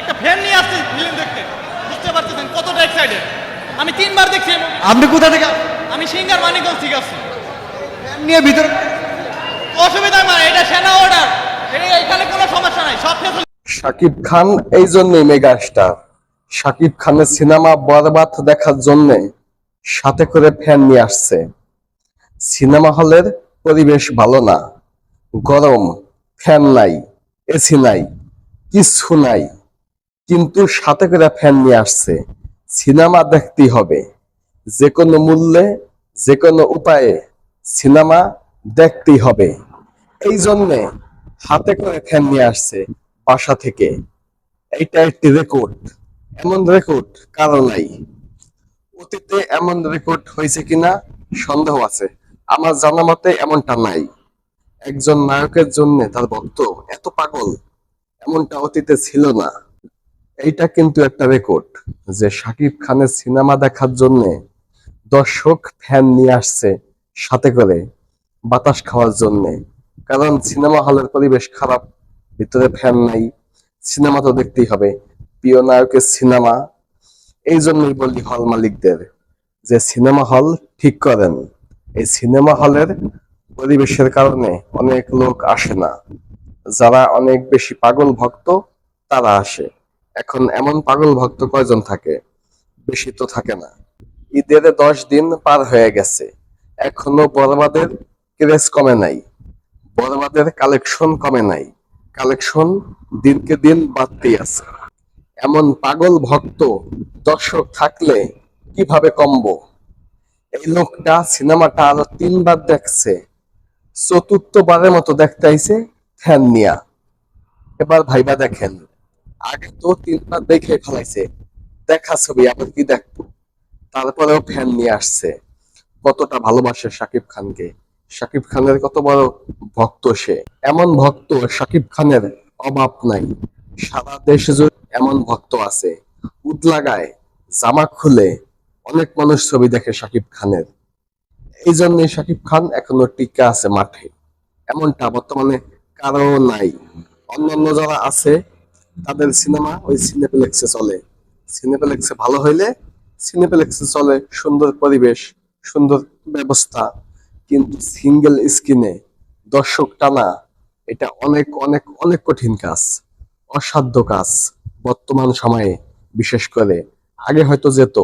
একটা ফ্যান নিয়ে আসছে ফিল্ম দেখতে। বুঝতে পারতেছেন কতটা এক্সাইটেড আমি তিনবার দেখছি আপনি কোথা থেকে আমি সিঙ্গার মানিকগঞ্জ ঠিক আছে ফ্যান নিয়ে ভিতরে অসুবিধা মানে এটা সেনা অর্ডার এখানে কোনো সমস্যা নাই সব শাকিব খান এই জন্যই মেগা স্টার শাকিব খানের সিনেমা বরবাদ দেখার জন্য সাথে করে ফ্যান নিয়ে আসছে। সিনেমা হলের পরিবেশ ভালো না। গরম ফ্যান নাই এসি নাই কিছু নাই। কিন্তু সাথে করে ফ্যান নিয়ে আসছে। সিনেমা দেখতেই হবে। যে কোনো মূল্যে, যে কোনো উপায়ে সিনেমা দেখতেই হবে। এই জন্যে হাতে করে ফ্যান নিয়ে আসছে বাসা থেকে। এইটা একটি রেকর্ড এমন রেকর্ড কারও নাই। অতীতে এমন রেকর্ড হয়েছে কিনা সন্দেহ আছে। আমার জানা মতে এমনটা নাই। একজন নায়কের জন্য তার ভক্ত এত পাগল, এমনটা অতীতে ছিল না। এইটা কিন্তু একটা রেকর্ড যে শাকিব খানের সিনেমা দেখার জন্য দর্শক ফ্যান নিয়ে আসছে সাথে করে বাতাস খাওয়ার জন্য। কারণ সিনেমা হলের পরিবেশ খারাপ, ভিতরে ফ্যান নাই, সিনেমা তো দেখতেই হবে। প্রিয় নায়কের সিনেমা, এই জন্যই বলি হল মালিকদের যে সিনেমা হল ঠিক করেন। এই সিনেমা হলের পরিবেশের কারণে অনেক লোক আসে না। যারা অনেক বেশি পাগল ভক্ত, তারা আসে। এখন এমন পাগল ভক্ত কয়জন থাকে? বেশি তো থাকে না। ঈদের দশ দিন পার হয়ে গেছে। এখনও বরবাদের ক্রেজ কমে নাই। বরবাদের কালেকশন কমে নাই। কালেকশন দিনকে দিন বাড়তেই আছে। এমন পাগল ভক্ত, দর্শক থাকলে কীভাবে কমবো? এই লোকটা সিনেমাটা আরও তিনবার দেখছে। চতুর্থবারের মতো দেখতে আইছে ফ্যান নিয়া এবার ভাইবা দেখেন। আগে তো তিনবার দেখে ফেলাইছে। দেখা ছবি আবার কি দেখব? তারপরেও ফ্যান নিয়ে আসছে। কতটা ভালোবাসে শাকিব খানকে। শাকিব খানের কত বড় ভক্ত সে। এমন ভক্ত শাকিব খানের অভাব নাই। সারা দেশে এমন ভক্ত আছে। উদলাগায় জামা খুলে অনেক মানুষ ছবি দেখে শাকিব খানের। এই জন্য শাকিব খান এখনও টিকা আছে মাঠে। এমনটা বর্তমানে কারও নাই। অন্যান্য যারা আছে তাদের সিনেমা ওই সিনেপ্লেক্সে চলে। সিনেপ্লেক্সে ভালো হইলে সিনেপ্লেক্সে চলে সুন্দর পরিবেশ, সুন্দর ব্যবস্থা। কিন্তু সিঙ্গেল স্ক্রিনে দর্শক টানা, এটা অনেক অনেক অনেক কঠিন কাজ, অসাধ্য কাজ বর্তমান সময়ে, বিশেষ করে। আগে হয়তো যেত,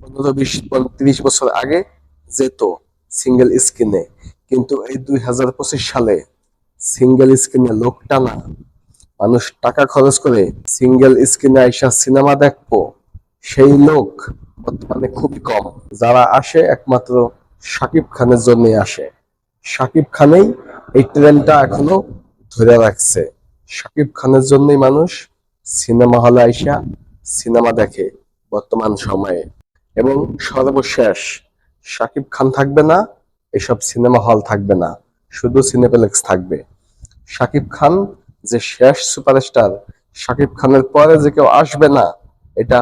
পনেরো বিশ, ত্রিশ বছর আগে যেত সিঙ্গেল স্ক্রিনে কিন্তু এই দুই হাজার পঁচিশ সালে সিঙ্গেল স্ক্রিনে লোক টানা মানুষ টাকা খরচ করে সিঙ্গেল স্ক্রিনে আইসা সিনেমা দেখব, সেই লোক বর্তমানে খুবই কম। যারা আসে একমাত্র শাকিব খানের জন্যই আসে। শাকিব খানেই এই ট্রেনটা এখনও ধরে রাখছে। শাকিব খানের জন্যই মানুষ সিনেমা হলে আইসা সিনেমা দেখে বর্তমান সময়ে। এবং সর্বশেষ শাকিব খান থাকবে না, এসব সিনেমা হল থাকবে না। শুধু সিনেপ্লেক্স থাকবে। শাকিব খান যে শেষ সুপারস্টার শাকিব খানের পরে যে কেউ আসবে না, এটা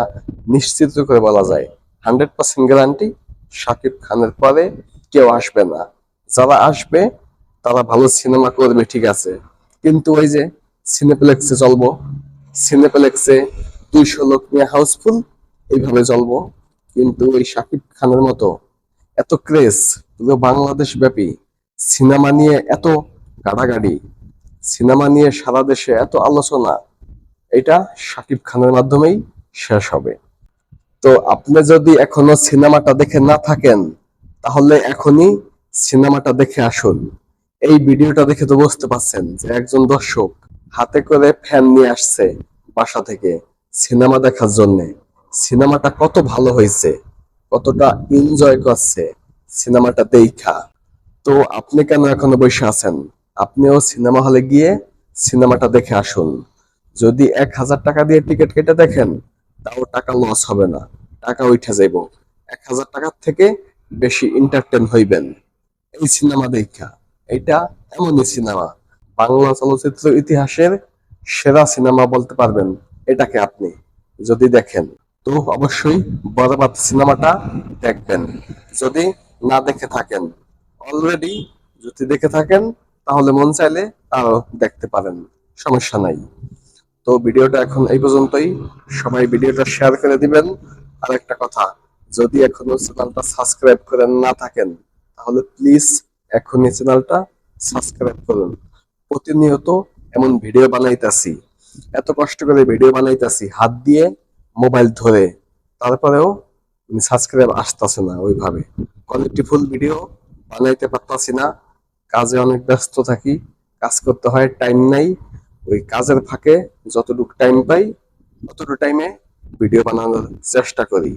নিশ্চিত করে বলা যায়। হান্ড্রেড পার্সেন্ট গ্যারান্টি শাকিব খানের পরে কেউ আসবে না। যারা আসবে, তারা ভালো সিনেমা করবে, ঠিক আছে। কিন্তু ওই যে সিনেপ্লেক্সে চলবো সিনেপ্লেক্সে দুইশো লোক নিয়ে হাউসফুল এইভাবে চলবো। কিন্তু ওই শাকিব খানের মতো এত ক্রেজ পুরো বাংলাদেশ ব্যাপী সিনেমা নিয়ে এত গাড়াগাড়ি সিনেমা নিয়ে সারা দেশে এত আলোচনা, এটা শাকিব খানের মাধ্যমেই শেষ হবে। তো আপনি যদি এখনও সিনেমাটা দেখে না থাকেন, তাহলে এখনই সিনেমাটা দেখে আসুন। এই ভিডিওটা দেখে তো বুঝতে পারছেন যে একজন দর্শক হাতে করে ফ্যান নিয়ে আসছে বাসা থেকে সিনেমা দেখার জন্য। সিনেমাটা কত ভালো হয়েছে, কতটা এনজয় করছে সিনেমাটা দেখা। তো আপনি কেন এখনও বসে আছেন? আপনিও সিনেমা হলে গিয়ে সিনেমাটা দেখে আসুন। যদি এক হাজার টাকা দিয়ে টিকিট কেটে দেখেন, তাও টাকা লস হবে না। টাকা উঠে যাইব। এক হাজার টাকার থেকে বেশি এন্টারটেন হইবেন। এই সিনেমা দেখা। এটা এমনই সিনেমা। বাংলা চলচ্চিত্র ইতিহাসের সেরা সিনেমা বলতে পারবেন, এটাকে আপনি। যদি দেখেন, তো অবশ্যই বরবাদ সিনেমাটা দেখবেন। যদি না দেখে থাকেন অলরেডি যদি দেখে থাকেন তাহলে মন চাইলে আরও দেখতে পারেন। সমস্যা নাই। তো ভিডিওটা এখন এই পর্যন্তই। সবাই ভিডিওটা শেয়ার করে দিবেন। আর একটা কথা, যদি এখনও চ্যানেলটা সাবস্ক্রাইব করে না থাকেন, তাহলে প্লিজ এখনই চ্যানেলটা সাবস্ক্রাইব করুন। প্রতিনিয়ত এমন ভিডিও বানাইতাছি। এত কষ্ট করে ভিডিও বানাইতাছি, হাত দিয়ে মোবাইল ধরে। তারপরেও সাবস্ক্রাইব আসতেছে না ওইভাবে। কোয়ালিটিফুল ভিডিও বানাইতে পারতাছি না। কাজে অনেক ব্যস্ত থাকি, কাজ করতে হয় টাইম নাই। ওই কাজের ফাঁকে যতটুকু টাইম পাই ততটুকু টাইমে ভিডিও বানানোর চেষ্টা করি।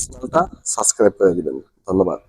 চ্যানেলটা সাবস্ক্রাইব করে দিবেন। ধন্যবাদ।